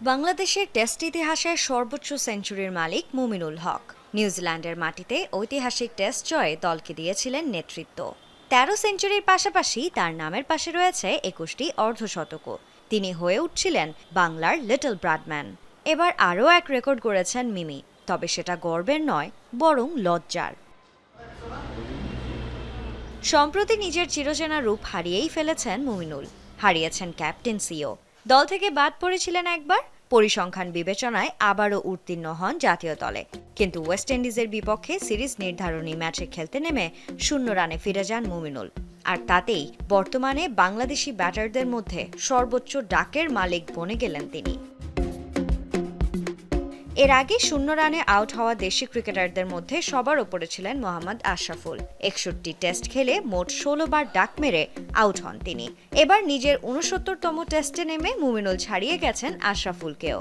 বাংলাদেশের টেস্ট ইতিহাসের সর্বোচ্চ সেঞ্চুরির মালিক মুমিনুল হক। নিউজিল্যান্ডের মাটিতে ঐতিহাসিক টেস্ট জয়ে দলকে দিয়েছিলেন নেতৃত্ব। তেরো সেঞ্চুরির পাশাপাশি তার নামের পাশে রয়েছে একুশটি অর্ধশতকও তিনি হয়ে উঠছিলেন বাংলার লিটল ব্রাডম্যান এবার আরও এক রেকর্ড গড়েছেন মিমি, তবে সেটা গর্বের নয়, বরং লজ্জার। সম্প্রতি নিজের চিরচেনা রূপ হারিয়েই ফেলেছেন মুমিনুল। হারিয়েছেন ক্যাপ্টেন্সিও দল থেকে বাদ পড়েছিলেন একবার। পরিসংখ্যান বিবেচনায় আবারও উত্তীর্ণ হন জাতীয় দলে। কিন্তু ওয়েস্ট ইন্ডিজের বিপক্ষে সিরিজ নির্ধারণী ম্যাচে খেলতে নেমে শূন্য রানে ফিরে যান মুমিনুল। আর তাতেই বর্তমানে বাংলাদেশি ব্যাটারদের মধ্যে সর্বোচ্চ ডাকের মালিক বনে গেলেন তিনি। এর আগে শূন্য রানে আউট হওয়া দেশি ক্রিকেটারদের মধ্যে সবার ওপরে ছিলেন মোহাম্মদ আশরাফুল। একষট্টি টেস্ট খেলে মোট ষোলো বার ডাক মেরে আউট হন তিনি। এবার নিজের উনসত্তরতম টেস্টে নেমে মুমিনুল ছাড়িয়ে গেছেন আশরাফুলকেও।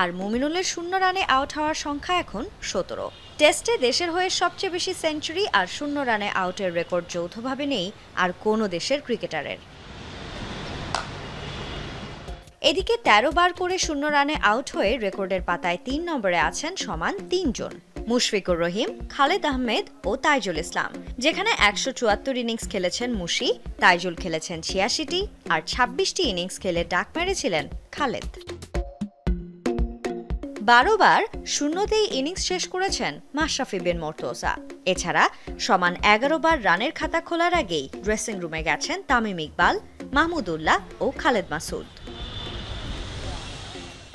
আর মুমিনুলের শূন্য রানে আউট হওয়ার সংখ্যা এখন সতেরো। টেস্টে দেশের হয়ে সবচেয়ে বেশি সেঞ্চুরি আর শূন্য রানে আউটের রেকর্ড যৌথভাবে নেই আর কোনো দেশের ক্রিকেটারের। এদিকে তেরো বার করে শূন্য রানে আউট হয়ে রেকর্ডের পাতায় তিন নম্বরে আছেন সমান তিনজন মুশফিকুর রহিম, খালেদ আহমেদ ও তাইজুল ইসলাম, যেখানে একশো চুয়াত্তর ইনিংস খেলেছেন মুশি, তাইজুল খেলেছেন ছিয়াশিটি আর ছাব্বিশটি ইনিংস খেলে ডাক মেরেছিলেন খালেদ। বারো বার শূন্যতেই ইনিংস শেষ করেছেন মাশরাফি বিন মর্তোসা এছাড়া সমান এগারো বার রানের খাতা খোলার আগেই ড্রেসিং রুমে গেছেন তামিম ইকবাল মাহমুদুল্লাহ ও খালেদ মাসুদ